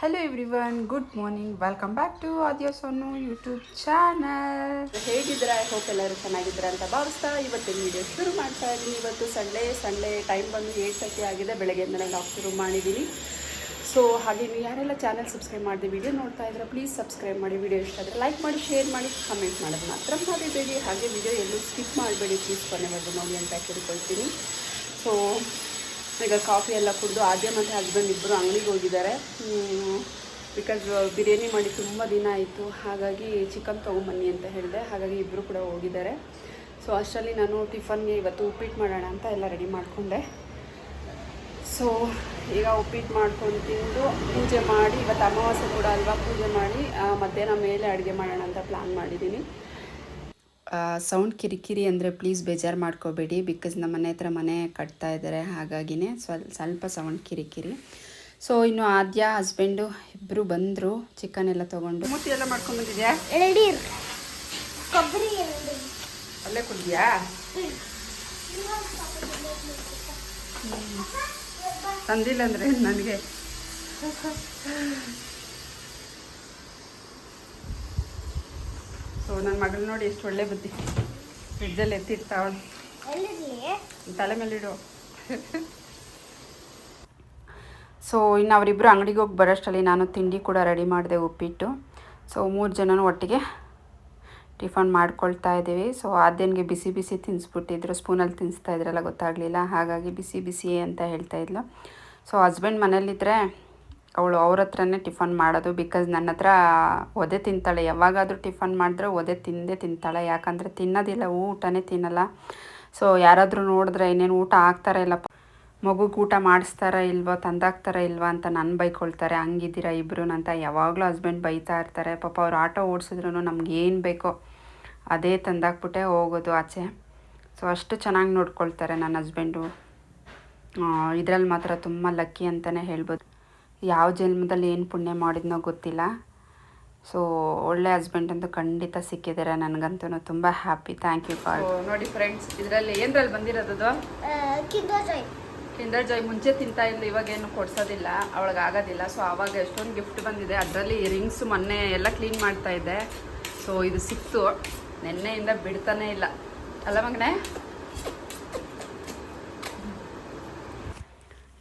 Hello everyone good morning welcome back to ಆದಿಯೋ Sonu YouTube channel ಹೇಗಿದ್ದೀರಾ? I hope ಎಲ್ಲರೂ ಚೆನ್ನಾಗಿದ್ದೀರಾ ಅಂತ ಭಾವಿಸ್ತಾ ಇವತ್ತಿನ ವಿಡಿಯೋ ಶುರು ಮಾಡ್ತಾ ಇದ್ದೀನಿ. ಇವತ್ತು ಸಂಡೇ ಸಂಡೇ ಟೈಮ್ ಬಂದು ಏಟ್ ತರ್ಟಿ ಆಗಿದೆ. ಬೆಳಗ್ಗೆಯಿಂದ ನಾವು ಶುರು ಮಾಡಿದ್ದೀನಿ. ಸೊ ಹಾಗೆ ನೀವು ಯಾರೆಲ್ಲ ಚಾನಲ್ ಸಬ್ಸ್ಕ್ರೈಬ್ ಮಾಡಿದೆ ವಿಡಿಯೋ ನೋಡ್ತಾ ಇದ್ರೆ ಪ್ಲೀಸ್ ಸಬ್ಸ್ಕ್ರೈಬ್ ಮಾಡಿ. ವಿಡಿಯೋ ಇಷ್ಟ ಆದರೆ ಲೈಕ್ ಮಾಡಿ ಶೇರ್ ಮಾಡಿ ಕಮೆಂಟ್ ಮಾಡೋದು ಮಾತ್ರ ಮರಿಬೇಡಿ. ಹಾಗೆ ವಿಡಿಯೋ ಎಲ್ಲೂ ಸ್ಕಿಪ್ ಮಾಡಬೇಡಿ. ಪ್ಲೀಸ್ ಕೊನೆವರೆಗೂ ನೋಡಿ ಅಂತ ಕೇಳ್ಕೊಳ್ತೀನಿ. ಸೊ ಈಗ ಕಾಫಿ ಎಲ್ಲ ಕುಡಿದು ಆದ್ಯ ಮತ್ತು ಹಸ್ಬೆಂಡ್ ಇಬ್ಬರು ಅಂಗಡಿಗೆ ಹೋಗಿದ್ದಾರೆ. ಬಿಕಾಸ್ ಬಿರಿಯಾನಿ ಮಾಡಿ ತುಂಬ ದಿನ ಆಯಿತು. ಹಾಗಾಗಿ ಚಿಕನ್ ತೊಗೊಂಬನ್ನಿ ಅಂತ ಹೇಳಿದೆ. ಹಾಗಾಗಿ ಇಬ್ಬರು ಕೂಡ ಹೋಗಿದ್ದಾರೆ. ಸೊ ಅಷ್ಟರಲ್ಲಿ ನಾನು ಟಿಫನ್ಗೆ ಇವತ್ತು ಉಪ್ಪಿಟ್ಟು ಮಾಡೋಣ ಅಂತ ಎಲ್ಲ ರೆಡಿ ಮಾಡಿಕೊಂಡೆ. ಸೊ ಈಗ ಉಪ್ಪಿಟ್ಟು ಮಾಡ್ಕೊಂಡು ತಿಂದು ಪೂಜೆ ಮಾಡಿ, ಇವತ್ತು ಅಮಾವಾಸ್ಯೆ ಕೂಡ ಅಲ್ವಾ, ಪೂಜೆ ಮಾಡಿ ಮಧ್ಯಾಹ್ನ ಮೇಲೆ ಅಡುಗೆ ಮಾಡೋಣ ಅಂತ ಪ್ಲ್ಯಾನ್ ಮಾಡಿದ್ದೀನಿ. ಸೌಂಡ್ ಕಿರಿಕಿರಿ ಅಂದರೆ ಪ್ಲೀಸ್ ಬೇಜಾರು ಮಾಡ್ಕೋಬೇಡಿ ಬಿಕಾಸ್ ನಮ್ಮ ಮನೆ ಹತ್ರ ಮನೆ ಕಟ್ತಾ ಇದ್ದಾರೆ ಹಾಗಾಗಿನೇ ಸ್ವಲ್ ಸ್ವಲ್ಪ ಸೌಂಡ್ ಕಿರಿಕಿರಿ. ಸೊ ಇನ್ನು ಆದ್ಯ ಹಸ್ಬೆಂಡು ಇಬ್ಬರು ಬಂದರು ಚಿಕನ್ ಎಲ್ಲ ತೊಗೊಂಡು. ಮೂತಿ ಎಲ್ಲ ಮಾಡ್ಕೊಂಡು ಬಂದಿದ್ಯಾ? ಎಳನೀರ್ ಕೊಬ್ಬರಿ ಎಳನೀರ್ ಅಲ್ಲೇ ಕುಡಿದ್ಯಾ? ತಂದಿಲ್ಲ ಅಂದರೆ ನನಗೆ? ಸೊ ನನ್ನ ಮಗಳು ನೋಡಿ ಎಷ್ಟು ಒಳ್ಳೆ ಬುದ್ಧಿ. ಫ್ರಿಡ್ಜಲ್ಲಿ ಎತ್ತಿಡ್ತಾವಳು ತಲೆ ತಲೆ ಮೇಲಿಡು ಸೊ ಇನ್ನು ಅವರಿಬ್ಬರು ಅಂಗಡಿಗೆ ಹೋಗಿ ಬರೋಷ್ಟರಲ್ಲಿ ನಾನು ತಿಂಡಿ ಕೂಡ ರೆಡಿ ಮಾಡಿದೆ ಉಪ್ಪಿಟ್ಟು. ಸೊ ಮೂರು ಜನನೂ ಒಟ್ಟಿಗೆ ಟಿಫನ್ ಮಾಡ್ಕೊಳ್ತಾ ಇದ್ದೀವಿ. ಸೊ ಆದ್ಯನಿಗೆ ಬಿಸಿ ಬಿಸಿ ತಿನ್ನಿಸ್ಬಿಟ್ಟಿದ್ರು ಸ್ಪೂನಲ್ಲಿ ತಿನ್ನಿಸ್ತಾ ಇದ್ರಲ್ಲ ಗೊತ್ತಾಗಲಿಲ್ಲ. ಹಾಗಾಗಿ ಬಿಸಿ ಬಿಸಿ ಅಂತ ಹೇಳ್ತಾ ಇದ್ಲು. ಸೊ ಹಸ್ಬೆಂಡ್ ಮನೇಲಿದ್ದರೆ ಅವಳು ಅವ್ರ ಹತ್ರನೇ ಟಿಫನ್ ಮಾಡೋದು ಬಿಕಾಸ್ ನನ್ನ ಹತ್ರ ಒದೆ ತಿಂತಾಳೆ. ಯಾವಾಗಾದರೂ ಟಿಫನ್ ಮಾಡಿದ್ರೆ ಒದೆ ತಿಂದೇ ತಿಂತಾಳೆ. ಯಾಕಂದರೆ ತಿನ್ನೋದಿಲ್ಲ, ಊಟನೇ ತಿನ್ನಲ್ಲ. ಸೊ ಯಾರಾದರೂ ನೋಡಿದ್ರೆ ಇನ್ನೇನು ಊಟ ಆಗ್ತಾರ ಇಲ್ಲ ಮಗುಗೆ ಊಟ ಮಾಡಿಸ್ತಾರ ಇಲ್ವೋ, ತಂದಾಕ್ತಾರ ಇಲ್ವಾ ಅಂತ ನನ್ನ ಬೈಕೊಳ್ತಾರೆ. ಹಂಗಿದ್ದೀರಾ ಇಬ್ಬರು ಅಂತ ಯಾವಾಗಲೂ ಹಸ್ಬೆಂಡ್ ಬೈತಾ ಇರ್ತಾರೆ. ಪಾಪ ಅವ್ರು ಆಟೋ ಓಡಿಸಿದ್ರು ನಮ್ಗೆ ಏನು ಬೇಕೋ ಅದೇ ತಂದಾಕ್ಬಿಟ್ಟೆ ಹೋಗೋದು ಆಚೆ. ಸೊ ಅಷ್ಟು ಚೆನ್ನಾಗಿ ನೋಡ್ಕೊಳ್ತಾರೆ ನನ್ನ ಹಸ್ಬೆಂಡು ಇದರಲ್ಲಿ ಮಾತ್ರ ತುಂಬ ಲಕ್ಕಿ ಅಂತಲೇ ಹೇಳ್ಬೋದು. ಯಾವ ಜನ್ಮದಲ್ಲಿ ಏನು ಪುಣ್ಯ ಮಾಡಿದ್ನೋ ಗೊತ್ತಿಲ್ಲ. ಸೊ ಒಳ್ಳೆ ಹಸ್ಬೆಂಡ್ ಅಂತೂ ಖಂಡಿತ ಸಿಕ್ಕಿದ್ದಾರೆ ನನಗಂತೂ ತುಂಬ happy thank you for so ನೋಡಿ ಫ್ರೆಂಡ್ಸ್ ಇದರಲ್ಲಿ ಏನರಲ್ಲಿ ಬಂದಿರೋದು ಕಿಂಡರ್ ಜಾಯ್ ಮುಂಚೆ ತಿಂತಾ ಇದ್ಲು ಇವಾಗ ಏನು ಕೊಡ್ಸೋದಿಲ್ಲ ಅವಳಿಗೆ ಆಗೋದಿಲ್ಲ. ಸೊ ಆವಾಗ ಎಷ್ಟೊಂದು ಗಿಫ್ಟ್ ಬಂದಿದೆ. ಅದರಲ್ಲಿ ರಿಂಗ್ಸ್ ಮೊನ್ನೆ ಎಲ್ಲ ಕ್ಲೀನ್ ಮಾಡ್ತಾ ಇದ್ದೆ. ಸೊ ಇದು ಸಿಕ್ತು. ನಿನ್ನೆಯಿಂದ ಬಿಡ್ತಾನೆ ಇಲ್ಲ. ಅಲ್ಲ ಮಗನೇ?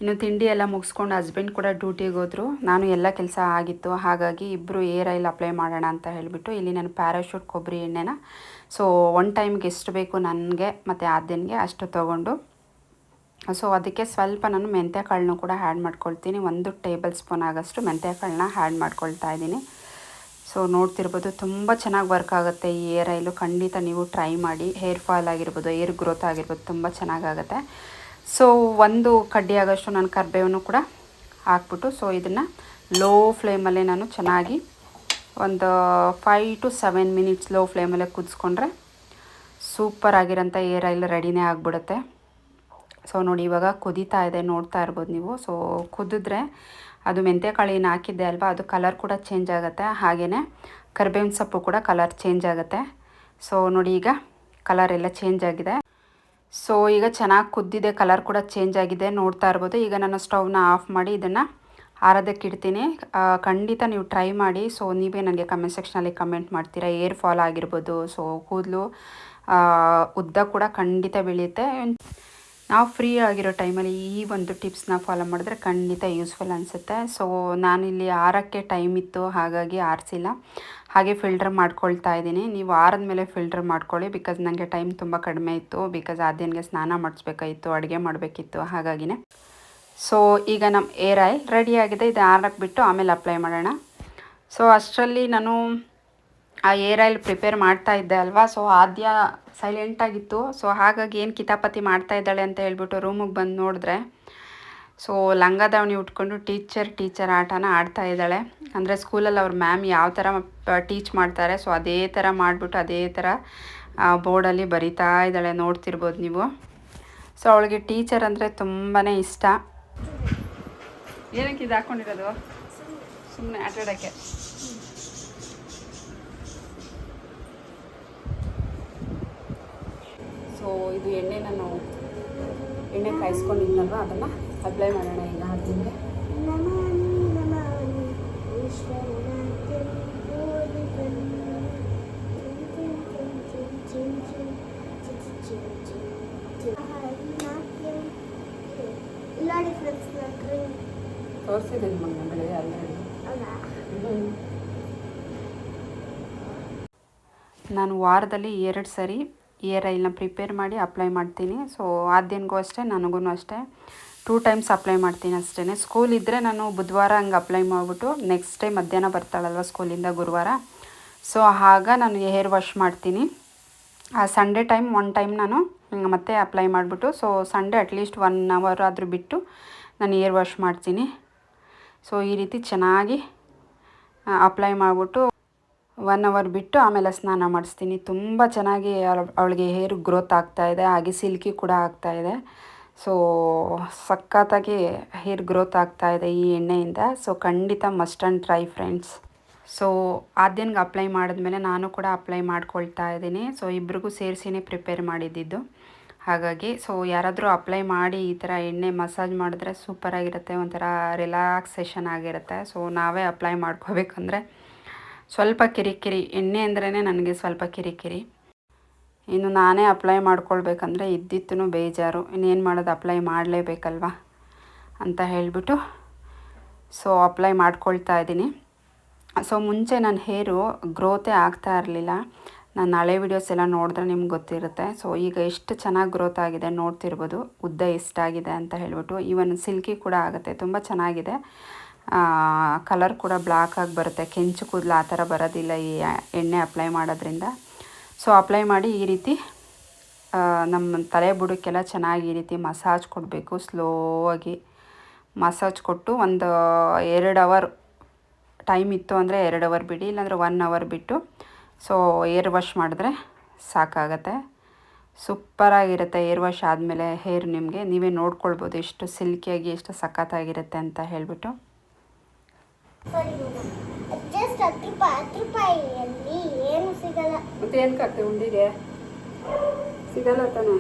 ಇನ್ನು ತಿಂಡಿ ಎಲ್ಲ ಮುಗಿಸ್ಕೊಂಡು ಹಸ್ಬೆಂಡ್ ಕೂಡ ಡ್ಯೂಟಿಗೆ ಹೋದರು. ನಾನು ಎಲ್ಲ ಕೆಲಸ ಆಗಿತ್ತು. ಹಾಗಾಗಿ ಇಬ್ಬರು ಏರ್ ಆಯಿಲ್ ಅಪ್ಲೈ ಮಾಡೋಣ ಅಂತ ಹೇಳಿಬಿಟ್ಟು ಇಲ್ಲಿ ನಾನು ಪ್ಯಾರಾಶೂಟ್ ಕೊಬ್ಬರಿ ಎಣ್ಣೆನ. ಸೊ ಒನ್ ಟೈಮ್ಗೆ ಎಷ್ಟು ಬೇಕು ನನಗೆ ಮತ್ತು ಆದ್ಯನಿಗೆ ಅಷ್ಟು ತೊಗೊಂಡು. ಸೊ ಅದಕ್ಕೆ ಸ್ವಲ್ಪ ನಾನು ಮೆಂತ್ಯ ಕಾಳನ್ನು ಕೂಡ ಹ್ಯಾಡ್ ಮಾಡ್ಕೊಳ್ತೀನಿ. ಒಂದು ಟೇಬಲ್ ಸ್ಪೂನ್ ಆಗೋಷ್ಟು ಮೆಂತ್ಯ ಕಾಳನ್ನ ಹ್ಯಾಡ್ ಮಾಡ್ಕೊಳ್ತಾ ಇದ್ದೀನಿ. ಸೊ ನೋಡ್ತಿರ್ಬೋದು ತುಂಬ ಚೆನ್ನಾಗಿ ವರ್ಕ್ ಆಗುತ್ತೆ ಈ ಏರ್ ಆಯಿಲು ಖಂಡಿತ ನೀವು ಟ್ರೈ ಮಾಡಿ. ಹೇರ್ ಫಾಲ್ ಆಗಿರ್ಬೋದು ಏರ್ ಗ್ರೋತ್ ಆಗಿರ್ಬೋದು, ತುಂಬ ಚೆನ್ನಾಗಾಗುತ್ತೆ ಸೊ ಒಂದು ಕಡ್ಡಿ ಆಗೋಷ್ಟು ನಾನು ಕರ್ಬೇವನ್ನು ಕೂಡ ಹಾಕ್ಬಿಟ್ಟು ಸೊ ಇದನ್ನು ಲೋ ಫ್ಲೇಮಲ್ಲೇ ನಾನು ಚೆನ್ನಾಗಿ ಒಂದು five to seven minutes low ಫ್ಲೇಮಲ್ಲೇ ಕುದಿಸ್ಕೊಂಡ್ರೆ ಸೂಪರ್ ಆಗಿರೋಂಥ ಏರ್ ಆಯಿಲ್ ರೆಡಿನೇ ಆಗಿಬಿಡುತ್ತೆ. ಸೊ ನೋಡಿ ಇವಾಗ ಕುದೀತಾ ಇದೆ, ನೋಡ್ತಾ ಇರ್ಬೋದು ನೀವು. ಸೊ ಕುದಿದ್ರೆ ಅದು ಮೆಂತ್ಯ ಏನು ಹಾಕಿದ್ದೆ ಅಲ್ವಾ, ಅದು ಕಲರ್ ಕೂಡ ಚೇಂಜ್ ಆಗುತ್ತೆ. ಹಾಗೆಯೇ ಕರ್ಬೇವಿನ ಸೊಪ್ಪು ಕೂಡ ಕಲರ್ ಚೇಂಜ್ ಆಗುತ್ತೆ. ಸೊ ನೋಡಿ ಈಗ ಕಲರ್ ಎಲ್ಲ ಚೇಂಜ್ ಆಗಿದೆ. ಸೊ ಈಗ ಚೆನ್ನಾಗಿ ಕುದ್ದಿದೆ ಕಲರ್ ಕೂಡ ಚೇಂಜ್ ಆಗಿದೆ, ನೋಡ್ತಾ ಇರ್ಬೋದು. ಈಗ ನಾನು ಸ್ಟವ್ನ ಆಫ್ ಮಾಡಿ ಇದನ್ನು ಆರೋದಕ್ಕೆ ಇಡ್ತೀನಿ ಖಂಡಿತ ನೀವು ಟ್ರೈ ಮಾಡಿ. ಸೊ ನೀವೇ ನನಗೆ ಕಮೆಂಟ್ ಸೆಕ್ಷನಲ್ಲಿ ಕಮೆಂಟ್ ಮಾಡ್ತೀರಾ. ಏರ್ ಫಾಲ್ ಆಗಿರ್ಬೋದು. ಸೊ ಕೂದಲು ಉದ್ದ ಕೂಡ ಖಂಡಿತ ಬೆಳೆಯುತ್ತೆ. ನಾವು ಫ್ರೀ ಆಗಿರೋ ಟೈಮಲ್ಲಿ ಈ ಒಂದು ಟಿಪ್ಸ್ನ ಫಾಲೋ ಮಾಡಿದ್ರೆ ಖಂಡಿತ ಯೂಸ್ಫುಲ್ ಅನಿಸುತ್ತೆ. ಸೊ ನಾನಿಲ್ಲಿ ಆರಕ್ಕೆ ಟೈಮ್ ಇತ್ತು. ಹಾಗಾಗಿ ಆರಿಸಿಲ್ಲ. ಹಾಗೆ ಫಿಲ್ಟರ್ ಮಾಡ್ಕೊಳ್ತಾ ಇದ್ದೀನಿ. ನೀವು ಆರದ ಮೇಲೆ ಫಿಲ್ಟರ್ ಮಾಡ್ಕೊಳ್ಳಿ ಬಿಕಾಸ್ ನನಗೆ ಟೈಮ್ ತುಂಬ ಕಡಿಮೆ ಇತ್ತು. ಬಿಕಾಸ್ ಆದ್ಯನಿಗೆ ಸ್ನಾನ ಮಾಡಿಸ್ಬೇಕಾಗಿತ್ತು, ಅಡುಗೆ ಮಾಡಬೇಕಿತ್ತು, ಹಾಗಾಗಿನೇ. ಸೊ ಈಗ ನಮ್ಮ ಏರ್ ಆಯಿಲ್ ರೆಡಿ ಆಗಿದೆ. ಇದು ಆರಕ್ಕೆ ಬಿಟ್ಟು ಆಮೇಲೆ ಅಪ್ಲೈ ಮಾಡೋಣ. ಸೊ ಅಷ್ಟರಲ್ಲಿ ನಾನು ಆ ಏರ್ ಆಯಿಲ್ ಪ್ರಿಪೇರ್ ಮಾಡ್ತಾ ಇದ್ದೆ ಅಲ್ವಾ? ಸೊ ಆದ್ಯ ಸೈಲೆಂಟಾಗಿತ್ತು ಸೊ ಹಾಗಾಗಿ ಏನು ಕಿತಾಪತಿ ಮಾಡ್ತಾ ಇದ್ದಾಳೆ ಅಂತ ಹೇಳ್ಬಿಟ್ಟು ರೂಮಿಗೆ ಬಂದು ನೋಡಿದ್ರೆ ಸೊ ಲಂಗ ದಾವಣಿ ಉಟ್ಕೊಂಡು ಟೀಚರ್ ಟೀಚರ್ ಆಟನ ಆಡ್ತಾ ಇದ್ದಾಳೆ. ಅಂದರೆ ಸ್ಕೂಲಲ್ಲಿ ಅವ್ರ ಮ್ಯಾಮ್ ಯಾವ ಥರ ಟೀಚ್ ಮಾಡ್ತಾರೆ ಸೊ ಅದೇ ಥರ ಮಾಡಿಬಿಟ್ಟು ಅದೇ ಥರ ಬೋರ್ಡಲ್ಲಿ ಬರಿತಾ ಇದ್ದಾಳೆ. ನೋಡ್ತಿರ್ಬೋದು ನೀವು. ಸೊ ಅವಳಿಗೆ ಟೀಚರ್ ಅಂದರೆ ತುಂಬಾ ಇಷ್ಟ. ಏನಕ್ಕೆ ಇದು ಹಾಕ್ಕೊಂಡಿರೋದು ಸುಮ್ಮನೆ ಆಟಾಡೋಕ್ಕೆ. ಸೊ ಇದು ಎಣ್ಣೆ ನಾನು ಎಣ್ಣೆ ಕಾಯಿಸ್ಕೊಂಡಿದ್ನಲ್ವ ಅದನ್ನು? ಅಪ್ಲೈ ಮಾಡೋಣ ಈಗ ಅದಕ್ಕೆ ನಾನು ವಾರದಲ್ಲಿ ಎರಡು ಸರಿ ಇಯರ್ ಐಲ್ನ ಪ್ರಿಪೇರ್ ಮಾಡಿ ಅಪ್ಲೈ ಮಾಡ್ತೀನಿ. ಸೊ ಆದ್ಯನಿಗೂ ಅಷ್ಟೇ ನನಗೂ ಅಷ್ಟೇ. ಟೂ ಟೈಮ್ಸ್ ಅಪ್ಲೈ ಮಾಡ್ತೀನಿ ಅಷ್ಟೇ ಸ್ಕೂಲ್ ಇದ್ದರೆ ನಾನು ಬುಧವಾರ ಹಂಗೆ ಅಪ್ಲೈ ಮಾಡಿಬಿಟ್ಟು ನೆಕ್ಸ್ಟ್ ಟೈಮ್ ಮಧ್ಯಾಹ್ನ ಬರ್ತಾಳಲ್ವ ಸ್ಕೂಲಿಂದ ಗುರುವಾರ. ಸೊ ಆಗ ನಾನು ಹೇರ್ ವಾಶ್ ಮಾಡ್ತೀನಿ. ಆ ಸಂಡೇ ಟೈಮ್ ಒನ್ ಟೈಮ್ ನಾನು ಮತ್ತೆ ಅಪ್ಲೈ ಮಾಡಿಬಿಟ್ಟು so Sunday at least one hour ಆದರೂ ಬಿಟ್ಟು ನಾನು ಏರ್ ವಾಶ್ ಮಾಡ್ತೀನಿ. ಸೊ ಈ ರೀತಿ ಚೆನ್ನಾಗಿ ಅಪ್ಲೈ ಮಾಡಿಬಿಟ್ಟು ಒನ್ ಅವರ್ ಬಿಟ್ಟು ಆಮೇಲೆ ಸ್ನಾನ ಮಾಡಿಸ್ತೀನಿ. ತುಂಬ ಚೆನ್ನಾಗಿ ಅವಳಿಗೆ ಹೇರ್ ಗ್ರೋತ್ ಆಗ್ತಾಯಿದೆ ಹಾಗೆ ಸಿಲ್ಕಿ ಕೂಡ ಆಗ್ತಾ ಇದೆ. ಸೊ ಸಖತ್ತಾಗಿ ಹೇರ್ ಗ್ರೋತ್ ಆಗ್ತಾ ಇದೆ ಈ ಎಣ್ಣೆಯಿಂದ. ಸೊ ಖಂಡಿತ must and try friends so ಆದ್ಯನ್ಗೆ apply ಮಾಡಿದ್ಮೇಲೆ ನಾನು ಕೂಡ ಅಪ್ಲೈ ಮಾಡ್ಕೊಳ್ತಾ ಇದ್ದೀನಿ. ಸೊ ಇಬ್ರಿಗೂ ಸೇರಿಸಿನೇ ಪ್ರಿಪೇರ್ ಮಾಡಿದ್ದಿದ್ದು. ಹಾಗಾಗಿ ಸೊ ಯಾರಾದರೂ ಅಪ್ಲೈ ಮಾಡಿ ಈ ಥರ ಎಣ್ಣೆ ಮಸಾಜ್ ಮಾಡಿದ್ರೆ ಸೂಪರಾಗಿರುತ್ತೆ ಒಂಥರ ರಿಲ್ಯಾಕ್ಸೇಷನ್ ಆಗಿರುತ್ತೆ. ಸೊ ನಾವೇ ಅಪ್ಲೈ ಮಾಡ್ಕೋಬೇಕಂದ್ರೆ ಸ್ವಲ್ಪ ಕಿರಿಕಿರಿ. ಎಣ್ಣೆ ಅಂದ್ರೇ ನನಗೆ ಸ್ವಲ್ಪ ಕಿರಿಕಿರಿ. ಇನ್ನು ನಾನೇ ಅಪ್ಲೈ ಮಾಡ್ಕೊಳ್ಬೇಕಂದ್ರೆ ಇದ್ದಿತ್ತು ಬೇಜಾರು. ಇನ್ನೇನು ಮಾಡೋದು ಅಪ್ಲೈ ಮಾಡಲೇಬೇಕಲ್ವಾ ಅಂತ ಹೇಳಿಬಿಟ್ಟು ಸೊ ಅಪ್ಲೈ ಮಾಡ್ಕೊಳ್ತಾ ಇದ್ದೀನಿ. ಸೊ ಮುಂಚೆ ನನ್ನ ಹೇರು ಗ್ರೋತೇ ಆಗ್ತಾ ಇರಲಿಲ್ಲ. ನಾನು ಹಳೆ ವಿಡಿಯೋಸ್ ಎಲ್ಲ ನೋಡಿದ್ರೆ ನಿಮ್ಗೆ ಗೊತ್ತಿರುತ್ತೆ. ಸೊ ಈಗ ಎಷ್ಟು ಚೆನ್ನಾಗಿ ಗ್ರೋತ್ ಆಗಿದೆ ನೋಡ್ತಿರ್ಬೋದು. ಉದ್ದ ಎಷ್ಟಾಗಿದೆ ಅಂತ ಹೇಳ್ಬಿಟ್ಟು. ಈವನ್ ಸಿಲ್ಕಿ ಕೂಡ ಆಗುತ್ತೆ, ತುಂಬ ಚೆನ್ನಾಗಿದೆ. ಕಲರ್ ಕೂಡ ಬ್ಲ್ಯಾಕ್ ಆಗಿ ಬರುತ್ತೆ. ಕೆಂಚು ಕೂದಲು ಆ ಥರ ಬರೋದಿಲ್ಲ ಈ ಎಣ್ಣೆ ಅಪ್ಲೈ ಮಾಡೋದ್ರಿಂದ. ಸೊ ಅಪ್ಲೈ ಮಾಡಿ ಈ ರೀತಿ ನಮ್ಮ ತಲೆ ಬುಡಕ್ಕೆಲ್ಲ ಚೆನ್ನಾಗಿ ಈ ರೀತಿ ಮಸಾಜ್ ಕೊಡಬೇಕು. ಸ್ಲೋ ಆಗಿ ಮಸಾಜ್ ಕೊಟ್ಟು ಒಂದು ಎರಡು ಅವರ್ ಟೈಮ್ ಇತ್ತು ಅಂದರೆ ಎರಡು ಅವರ್ ಬಿಡಿ, ಇಲ್ಲಾಂದರೆ ಒನ್ ಅವರ್ ಬಿಟ್ಟು. ಸೊ ಏರ್ ವಾಶ್ ಮಾಡಿದ್ರೆ ಸಾಕಾಗತ್ತೆ. ಸೂಪರಾಗಿರುತ್ತೆ ಏರ್ ವಾಶ್ ಆದಮೇಲೆ ಹೇರ್ ನಿಮಗೆ. ನೀವೇ ನೋಡ್ಕೊಳ್ಬೋದು ಎಷ್ಟು ಸಿಲ್ಕಿಯಾಗಿ ಎಷ್ಟು ಸಖತ್ತಾಗಿರುತ್ತೆ ಅಂತ ಹೇಳಿಬಿಟ್ಟು ಸರಿ ಜಸ್ಟ್ ಹತ್ತು ರೂಪಾಯಿ ಹತ್ತು ರೂಪಾಯಿಯಲ್ಲಿ ಏನು ಸಿಗಲ್ಲ ಮತ್ತೆ ಏನಕ್ಕೆ ಆಗ್ತದೆ ಉಂಡಿಗೆ ಸಿಗಲ್ಲ ತಾನೆ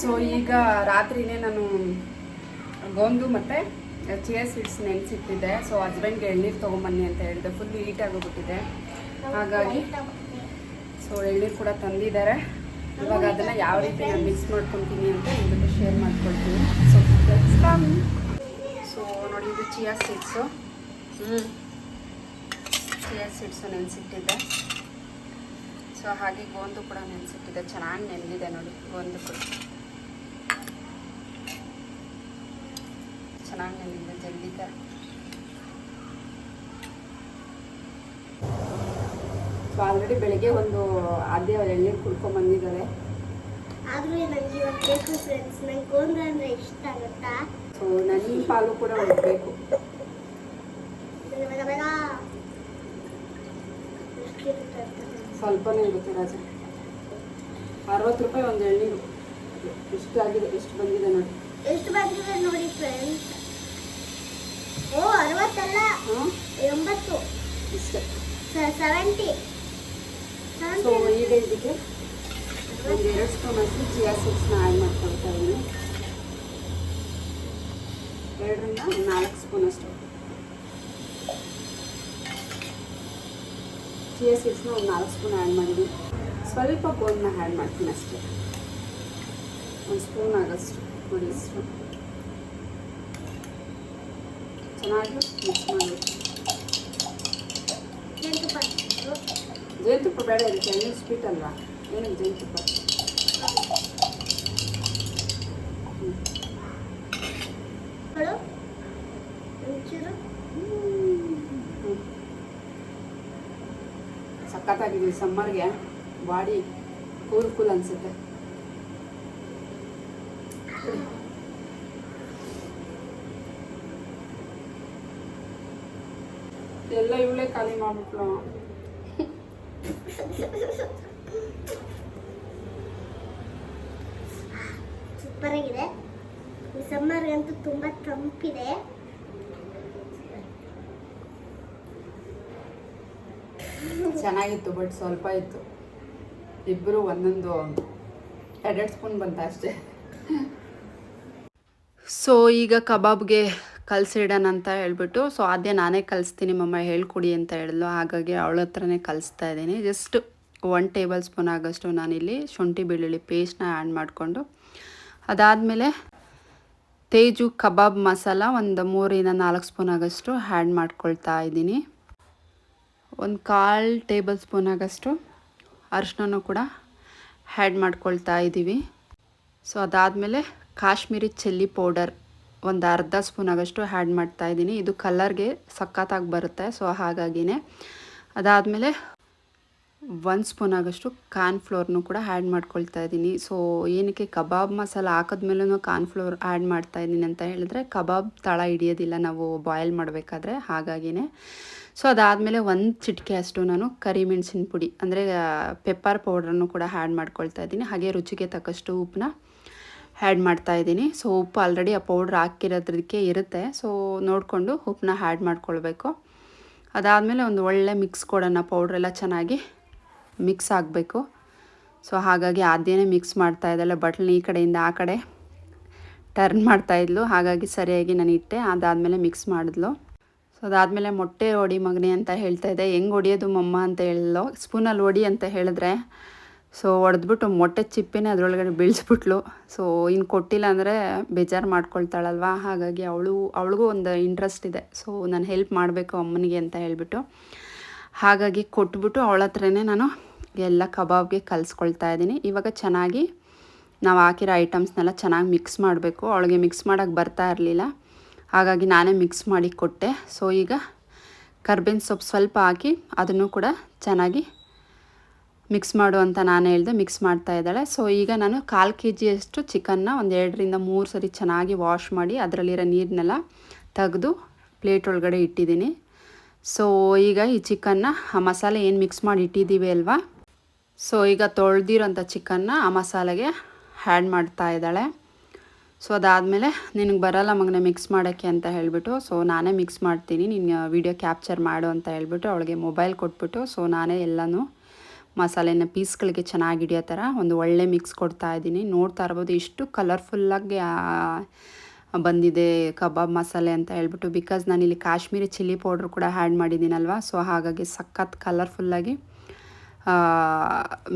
ಸೊ ಈಗ ರಾತ್ರಿನೇ ನಾನು ಗೋಂದು ಮತ್ತೆ ಚಿಯಾ ಸೀಡ್ಸ್ ನೆನೆಸಿಟ್ಟಿದ್ದೆ. ಸೊ ಹಸ್ಬೆಂಡ್ಗೆ ಎಳ್ನೀರು ತೊಗೊಂಬನ್ನಿ ಅಂತ ಹೇಳಿದೆ. ಫುಲ್ ಹೀಟ್ ಆಗೋಗ್ಬಿಟ್ಟಿದೆ. ಹಾಗಾಗಿ ಸೊ ಎಳ್ನೀರು ಕೂಡ ತಂದಿದ್ದಾರೆ. ಇವಾಗ ಅದನ್ನು ಯಾವ ರೀತಿ ನಾನು ಮಿಕ್ಸ್ ಮಾಡ್ಕೊತೀನಿ ಅಂತ ಜೊತೆ ಶೇರ್ ಮಾಡ್ಕೊಳ್ತೀನಿ. ಸೊ ಸೊ ನೋಡಿ ಇದು ಚಿಯಾ ಸೀಡ್ಸು. ಹ್ಞೂ ಚಿಯಾ ಸೀಡ್ಸು ನೆನೆಸಿಟ್ಟಿದ್ದೆ. ಸೊ ಹಾಗೆ ಗೋಂದು ಕೂಡ ನೆನೆಸಿಟ್ಟಿದೆ ಚೆನ್ನಾಗಿ ನೆನೆದಿದೆ ನೋಡಿ ಗೋಂದು ಕೂಡ. ಚೆನ್ನಾಗಿ ನೆನೆದಿದೆ ಜಲ್ದಿ ಥರ ಸೊ ಆಲ್ರೆಡಿ ಬೆಳಗ್ಗೆ ಒಂದು ಆದ್ಯ ಎಳ್ನೀರು ಕುಡ್ಕೊಂಡ್ ಬಂದಿದ್ದಾರೆ. ಆದ್ರೂ ನನಗೆ ಇವತ್ತು ಬೇಕು ಫ್ರೆಂಡ್ಸ್ ನಂಗೆ ಗೋಂದ್ರ ಅಂದ್ರೆ ಇಷ್ಟ ಆಗುತ್ತಾ ಸೊ ನನ್ನ ಪಾಲು ಕೂಡ ಹೋಗ್ಬೇಕು ಸ್ವಲ್ಪನೇ ಇರುತ್ತೆ ರಾಜ. ಅರವತ್ತು ರೂಪಾಯಿ ಒಂದು ಎಳ್ನೀರು. ಎಷ್ಟು ಆಗಿದೆ ಎಷ್ಟು ಬಂದಿದೆ ನೋಡಿ. ಎಷ್ಟು ಬಂದಿದೆ ನೋಡಿ ಫ್ರೆಂಡ್ಸ್ ಓ ಅರವತ್ತಲ್ಲ? ಎಂಬತ್ತು. ಇಷ್ಟೇ. ಸೆವೆಂಟಿ ಸೊ ಈಗ ಇದಕ್ಕೆ ಒಂದು ಎರಡು ಸ್ಪೂನ್ ಅಷ್ಟು ಚಿಯಾ ಸೀಡ್ಸ್ನ ಆ್ಯಡ್ ಮಾಡ್ಕೊಳ್ತಾ ಇದ್ದೀನಿ ಎರಡರಿಂದ ನಾಲ್ಕು ಸ್ಪೂನ್ ಅಷ್ಟು ಚಿಯಾ ಸೀಡ್ಸ್ನ ಒಂದು ನಾಲ್ಕು ಸ್ಪೂನ್ ಆ್ಯಡ್ ಮಾಡಿದ್ದೀನಿ ಸ್ವಲ್ಪ ಬೋನ್ನ ಆ್ಯಡ್ ಮಾಡ್ತೀನಿ ಅಷ್ಟೇ ಒಂದು ಸ್ಪೂನ್ ಆಗೋಷ್ಟು ನೋಡಿ ಸ್ಪೂನ್ ಚೆನ್ನಾಗಿ ಮಿಕ್ಸ್ ಮಾಡಬೇಕು ಜೇನುತುಪ್ಪ ಬೇಡ ಇದಕ್ಕೆ ಸ್ವೀಟ್ ಅಲ್ವಾ ಏನಕ್ಕೆ ಜೇನುತುಪ್ಪ ಹ್ಞೂ ಗಳು ಒಂಚೂರು ಸಖತ್ತಾಗಿದೆ ಸಮ್ಮರ್ಗೆ ಬಾಡಿ ಕೂಲ್ ಕೂಲ್ ಅನಿಸುತ್ತೆ ಎಲ್ಲ ಇವಳೇ ಖಾಲಿ ಮಾಡ್ಬಿಟ್ಲು ಸೂಪರ್ ಆಗಿದೆ ಈ ಸಮ್ಮರ್ಗಂತೂ ತುಂಬಾ ತಂಪಿದೆ. ಚೆನ್ನಾಗಿತ್ತು ಬಟ್ ಸ್ವಲ್ಪ ಇತ್ತು. ಇಬ್ಬರು ಒಂದೊಂದು ಎರಡೆರಡು ಸ್ಪೂನ್ ಬಂತ ಅಷ್ಟೇ. ಸೊ ಈಗ ಕಬಾಬ್ಗೆ ಕಲಸಿಡೋಣ ಅಂತ ಹೇಳ್ಬಿಟ್ಟು ಸೊ ಅದೇ ನಾನೇ ಕಲಿಸ್ತೀನಿ ಮಮ್ಮ ಹೇಳ್ಕೊಡಿ ಅಂತ ಹೇಳಿದ್ಲು. ಹಾಗಾಗಿ ಅವಳ ಹತ್ರನೇ ಕಲಿಸ್ತಾ ಇದ್ದೀನಿ. ಜಸ್ಟ್ ಒನ್ ಟೇಬಲ್ ಸ್ಪೂನ್ ಆಗೋಷ್ಟು ನಾನಿಲ್ಲಿ ಶುಂಠಿ ಬೆಳ್ಳುಳ್ಳಿ ಪೇಸ್ಟ್ನ ಆ್ಯಡ್ ಮಾಡಿಕೊಂಡು ಅದಾದಮೇಲೆ ತೇಜು ಕಬಾಬ್ ಮಸಾಲ ಒಂದು ಮೂರಿಂದ ನಾಲ್ಕು ಸ್ಪೂನ್ ಆಗೋಷ್ಟು ಆ್ಯಡ್ ಮಾಡ್ಕೊಳ್ತಾ ಇದ್ದೀನಿ. ಒಂದು ಕಾಲು ಟೇಬಲ್ ಸ್ಪೂನ್ ಆಗೋಷ್ಟು ಅರಿಶಿನೂ ಕೂಡ ಹ್ಯಾಡ್ ಮಾಡ್ಕೊಳ್ತಾ ಇದ್ದೀವಿ. ಸೊ ಅದಾದಮೇಲೆ ಕಾಶ್ಮೀರಿ ಚಿಲ್ಲಿ ಪೌಡರ್ ಒಂದು ಅರ್ಧ ಸ್ಪೂನ್ ಆಗೋಷ್ಟು ಆ್ಯಡ್ ಮಾಡ್ತಾ ಇದ್ದೀನಿ. ಇದು ಕಲರ್ಗೆ ಸಖತ್ತಾಗಿ ಬರುತ್ತೆ, ಸೊ ಹಾಗಾಗಿನೇ. ಅದಾದಮೇಲೆ ಒಂದು ಸ್ಪೂನ್ ಆಗೋಷ್ಟು ಕಾರ್ನ್ಫ್ಲೋರ್ನು ಕೂಡ ಆ್ಯಡ್ ಮಾಡ್ಕೊಳ್ತಾ ಇದ್ದೀನಿ. ಸೊ ಏನಕ್ಕೆ ಕಬಾಬ್ ಮಸಾಲ ಹಾಕಿದ್ಮೇಲೂ ಕಾರ್ನ್ಫ್ಲೋರ್ ಆ್ಯಡ್ ಮಾಡ್ತಾ ಇದ್ದೀನಿ ಅಂತ ಹೇಳಿದ್ರೆ ಕಬಾಬ್ ತಳ ಹಿಡಿಯೋದಿಲ್ಲ, ನಾವು ಬಾಯ್ಲ್ ಮಾಡಬೇಕಾದ್ರೆ ಹಾಗಾಗಿನೇ. ಸೊ ಅದಾದಮೇಲೆ ಒಂದು ಚಿಟಿಕೆ ಅಷ್ಟು ನಾನು ಕರಿಮೆಣಸಿನ ಪುಡಿ, ಅಂದರೆ ಪೆಪ್ಪರ್ ಪೌಡ್ರನ್ನು ಕೂಡ ಆ್ಯಡ್ ಮಾಡ್ಕೊಳ್ತಾ ಇದ್ದೀನಿ. ಹಾಗೆ ರುಚಿಗೆ ತಕ್ಕಷ್ಟು ಉಪ್ಪನ್ನ ಆ್ಯಡ್ ಮಾಡ್ತಾ ಇದ್ದೀನಿ. ಸೊ ಉಪ್ಪು ಆಲ್ರೆಡಿ ಆ ಪೌಡ್ರ್ ಹಾಕಿರೋದಕ್ಕೆ ಇರುತ್ತೆ. ಸೊ ನೋಡಿಕೊಂಡು ಉಪ್ಪನ್ನ ಆ್ಯಡ್ ಮಾಡ್ಕೊಳ್ಬೇಕು. ಅದಾದಮೇಲೆ ಒಂದು ಒಳ್ಳೆ ಮಿಕ್ಸ್ ಕೊಡೋಣ ಪೌಡ್ರೆಲ್ಲ ಚೆನ್ನಾಗಿ. ಮಿಕ್ಸ್ ಆಗಬೇಕು. ಸೊ, ಹಾಗಾಗಿ ಆದ್ಯನೇ ಮಿಕ್ಸ್ ಮಾಡ್ತಾ ಇದ್ದಲ್ಲ ಬಟ್ಲನ್ನ ಈ ಕಡೆಯಿಂದ ಆ ಕಡೆ ಟರ್ನ್ ಮಾಡ್ತಾಯಿದ್ಲು ಹಾಗಾಗಿ ಸರಿಯಾಗಿ ನಾನು ಇಟ್ಟೆ. ಅದಾದಮೇಲೆ ಮಿಕ್ಸ್ ಮಾಡಿದ್ಲು. ಸೊ, ಅದಾದಮೇಲೆ ಮೊಟ್ಟೆ ಹೊಡಿ ಮಗನಿ ಅಂತ ಹೇಳ್ತಾ ಇದ್ದೆ ಹೆಂಗೆ ಹೊಡಿಯೋದು ಮಮ್ಮ ಅಂತ ಹೇಳಲು ಸ್ಪೂನಲ್ಲಿ ಹೊಡಿ ಅಂತ ಹೇಳಿದ್ರೆ, ಸೊ, ಹೊಡೆದ್ಬಿಟ್ಟು ಮೊಟ್ಟೆ ಚಿಪ್ಪಿನೇ ಅದರೊಳಗಡೆ ಬೀಳಿಸ್ಬಿಟ್ಲು. ಸೊ ಇನ್ನು ಕೊಟ್ಟಿಲ್ಲ ಅಂದರೆ ಬೇಜಾರು ಮಾಡ್ಕೊಳ್ತಾಳಲ್ವ? ಹಾಗಾಗಿ ಅವಳು, ಅವಳಿಗೂ ಒಂದು ಇಂಟ್ರೆಸ್ಟ್ ಇದೆ. ಸೊ, ನಾನು ಹೆಲ್ಪ್ ಮಾಡಬೇಕು ಅಮ್ಮನಿಗೆ ಅಂತ ಹೇಳಿಬಿಟ್ಟು. ಹಾಗಾಗಿ ಕೊಟ್ಬಿಟ್ಟು ಅವಳ ಹತ್ರನೇ ನಾನು ಎಲ್ಲ ಕಬಾಬ್ಗೆ ಕಲಿಸ್ಕೊಳ್ತಾ ಇದ್ದೀನಿ. ಇವಾಗ ಚೆನ್ನಾಗಿ ನಾವು ಹಾಕಿರೋ ಐಟಮ್ಸ್ನೆಲ್ಲ ಚೆನ್ನಾಗಿ ಮಿಕ್ಸ್ ಮಾಡಬೇಕು. ಅವಳಿಗೆ ಮಿಕ್ಸ್ ಮಾಡೋಕ್ಕೆ ಬರ್ತಾ ಇರಲಿಲ್ಲ. ಹಾಗಾಗಿ ನಾನೇ ಮಿಕ್ಸ್ ಮಾಡಿ ಕೊಟ್ಟೆ. ಸೊ ಈಗ ಕರ್ಬೇವಿನ ಸೊಪ್ಪು ಸ್ವಲ್ಪ ಹಾಕಿ ಅದನ್ನು ಕೂಡ ಚೆನ್ನಾಗಿ ಮಿಕ್ಸ್ ಮಾಡು ಅಂತ ನಾನು ಹೇಳಿದೆ ಮಿಕ್ಸ್ ಮಾಡ್ತಾ ಇದ್ದಾಳೆ. ಸೊ ಈಗ ನಾನು ಕಾಲು ಕೆ ಜಿಯಷ್ಟು ಚಿಕನ್ನ ಒಂದು ಎರಡರಿಂದ ಮೂರು ಸರಿ ಚೆನ್ನಾಗಿ ವಾಶ್ ಮಾಡಿ ಅದರಲ್ಲಿರೋ ನೀರನ್ನೆಲ್ಲ ತೆಗೆದು ಪ್ಲೇಟ್ ಒಳಗಡೆ ಇಟ್ಟಿದ್ದೀನಿ. ಸೊ ಈಗ ಈ ಚಿಕನ್ನ ಆ ಮಸಾಲೆ ಏನು ಮಿಕ್ಸ್ ಮಾಡಿ ಇಟ್ಟಿದ್ದೀವಿ ಅಲ್ವಾ? ಸೊ ಈಗ ತೊಳೆದಿರೋಂಥ ಚಿಕನ್ನ ಆ ಮಸಾಲೆಗೆ ಹ್ಯಾಡ್ ಮಾಡ್ತಾ ಇದ್ದಾಳೆ. ಸೊ ಅದಾದಮೇಲೆ ನಿನಗೆ ಬರಲ್ಲ ಮಗನೇ ಮಿಕ್ಸ್ ಮಾಡೋಕ್ಕೆ ಅಂತ ಹೇಳಿಬಿಟ್ಟು. ಸೊ ನಾನೇ ಮಿಕ್ಸ್ ಮಾಡ್ತೀನಿ. ನಿನ್ನ ವಿಡಿಯೋ ಕ್ಯಾಪ್ಚರ್ ಮಾಡು ಅಂತ ಹೇಳಿಬಿಟ್ಟು ಅವಳಿಗೆ ಮೊಬೈಲ್ ಕೊಟ್ಬಿಟ್ಟು. ಸೊ ನಾನೇ ಎಲ್ಲನೂ ಮಸಾಲೆನ ಪೀಸ್ಗಳಿಗೆ ಚೆನ್ನಾಗಿ ಹಿಡಿಯೋ ಥರ ಒಂದು ಒಳ್ಳೆ ಮಿಕ್ಸ್ ಕೊಡ್ತಾ ಇದ್ದೀನಿ. ನೋಡ್ತಾ ಇರ್ಬೋದು, ಇಷ್ಟು ಕಲರ್ಫುಲ್ಲಾಗಿ ಬಂದಿದೆ ಕಬಾಬ್ ಮಸಾಲೆ ಅಂತ ಹೇಳ್ಬಿಟ್ಟು. ಬಿಕಾಸ್ ನಾನಿಲ್ಲಿ ಕಾಶ್ಮೀರಿ ಚಿಲ್ಲಿ ಪೌಡ್ರ್ ಕೂಡ ಹ್ಯಾಡ್ ಮಾಡಿದ್ದೀನಲ್ವ? ಸೊ ಹಾಗಾಗಿ ಸಖತ್ ಕಲರ್ಫುಲ್ಲಾಗಿ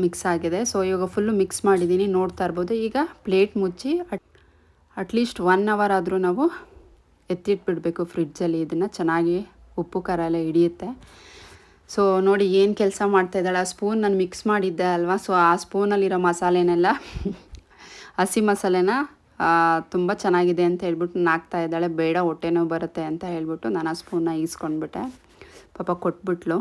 ಮಿಕ್ಸ್ ಆಗಿದೆ. ಸೊ ಇವಾಗ ಫುಲ್ಲು ಮಿಕ್ಸ್ ಮಾಡಿದ್ದೀನಿ ನೋಡ್ತಾ ಇರ್ಬೋದು. ಈಗ ಪ್ಲೇಟ್ ಮುಚ್ಚಿ ಅಟ್ ಅಟ್ಲೀಸ್ಟ್ ಒನ್ ಅವರ್ ಆದರೂ ನಾವು ಎತ್ತಿಟ್ಬಿಡಬೇಕು ಫ್ರಿಡ್ಜಲ್ಲಿ ಇದನ್ನು ಚೆನ್ನಾಗಿ ಉಪ್ಪು, ಖಾರ ಎಲ್ಲ ಹಿಡಿಯುತ್ತೆ. ಸೊ ನೋಡಿ ಏನು ಕೆಲಸ ಮಾಡ್ತಾ ಇದ್ದಾಳೆ? ಆ ಸ್ಪೂನ್ ನಾನು ಮಿಕ್ಸ್ ಮಾಡಿದ್ದೆ ಅಲ್ವಾ? ಸೊ ಆ ಸ್ಪೂನಲ್ಲಿರೋ ಮಸಾಲೆನೆಲ್ಲ ಹಸಿ ಮಸಾಲೆನ ತುಂಬ ಚೆನ್ನಾಗಿದೆ ಅಂತ ಹೇಳ್ಬಿಟ್ಟು ನಾಗ್ತಾ ಇದ್ದಾಳೆ. ಬೇಡ ಹೊಟ್ಟೆನೋ ಬರುತ್ತೆ ಅಂತ ಹೇಳ್ಬಿಟ್ಟು ನಾನು ಆ ಸ್ಪೂನ್ನ ಈಸ್ಕೊಂಡ್ಬಿಟ್ಟೆ. ಪಾಪ ಕೊಟ್ಬಿಟ್ಲು.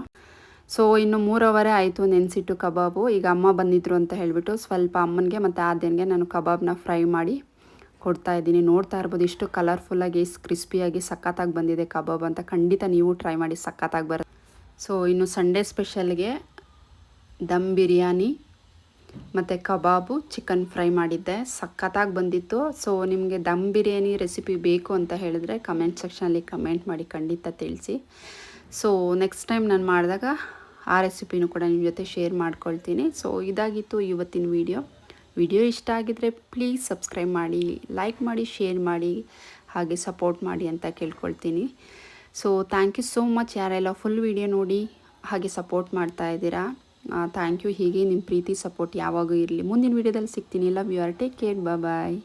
ಸೊ, ಇನ್ನು ಮೂರವರೆ ಆಯಿತು ನೆನೆಸಿಟ್ಟು ಕಬಾಬು. ಈಗ ಅಮ್ಮ ಬಂದಿದ್ರು ಅಂತ ಹೇಳಿಬಿಟ್ಟು ಸ್ವಲ್ಪ ಅಮ್ಮನಿಗೆ ಮತ್ತು ಆದ್ಯನಿಗೆ ನಾನು ಕಬಾಬ್ನ ಫ್ರೈ ಮಾಡಿ ಕೊಡ್ತಾ ಇದ್ದೀನಿ. ನೋಡ್ತಾ ಇರ್ಬೋದು ಇಷ್ಟು ಕಲರ್ಫುಲ್ಲಾಗಿ, ಕ್ರಿಸ್ಪಿಯಾಗಿ ಸಖತ್ತಾಗಿ ಬಂದಿದೆ ಕಬಾಬ್ ಅಂತ. ಖಂಡಿತ ನೀವು ಟ್ರೈ ಮಾಡಿ, ಸಖತ್ತಾಗಿ ಬರುತ್ತೆ. ಸೊ, ಇನ್ನು ಸಂಡೇ ಸ್ಪೆಷಲ್ಗೆ ದಮ್ ಬಿರಿಯಾನಿ ಮತ್ತು ಕಬಾಬು ಚಿಕನ್ ಫ್ರೈ ಮಾಡಿದ್ದೆ. ಸಖತ್ತಾಗಿ ಬಂದಿತ್ತು. ಸೊ, ನಿಮಗೆ ದಮ್ ಬಿರಿಯಾನಿ ರೆಸಿಪಿ ಬೇಕು ಅಂತ ಹೇಳಿದ್ರೆ ಕಮೆಂಟ್ ಸೆಕ್ಷನಲ್ಲಿ ಕಮೆಂಟ್ ಮಾಡಿ ಖಂಡಿತ ತಿಳಿಸಿ. ಸೊ, ನೆಕ್ಸ್ಟ್ ಟೈಮ್ ನಾನು ಮಾಡಿದಾಗ ಆ ರೆಸಿಪಿನೂ ಕೂಡ ನಿಮ್ಮ ಜೊತೆ ಶೇರ್ ಮಾಡ್ಕೊಳ್ತೀನಿ. ಸೊ ಇದಾಗಿತ್ತು ಇವತ್ತಿನ ವಿಡಿಯೋ ವಿಡಿಯೋ ಇಷ್ಟ ಆಗಿದರೆ ಪ್ಲೀಸ್ ಸಬ್ಸ್ಕ್ರೈಬ್ ಮಾಡಿ ಲೈಕ್ ಮಾಡಿ ಶೇರ್ ಮಾಡಿ, ಹಾಗೆ ಸಪೋರ್ಟ್ ಮಾಡಿ ಅಂತ ಕೇಳ್ಕೊಳ್ತೀನಿ. So thank you so much ಯಾರೆಲ್ಲ ಫುಲ್ ವಿಡಿಯೋ ನೋಡಿ ಹಾಗೆ ಸಪೋರ್ಟ್ ಮಾಡ್ತಾ ಇದ್ದೀರಾ ಥ್ಯಾಂಕ್ ಯು ಹೀಗೆ ನಿಮ್ಮ ಪ್ರೀತಿ ಸಪೋರ್ಟ್ ಯಾವಾಗೂ ಇರಲಿ. ಮುಂದಿನ ವೀಡಿಯೋದಲ್ಲಿ ಸಿಗ್ತೀನಿ. Love you all take care bye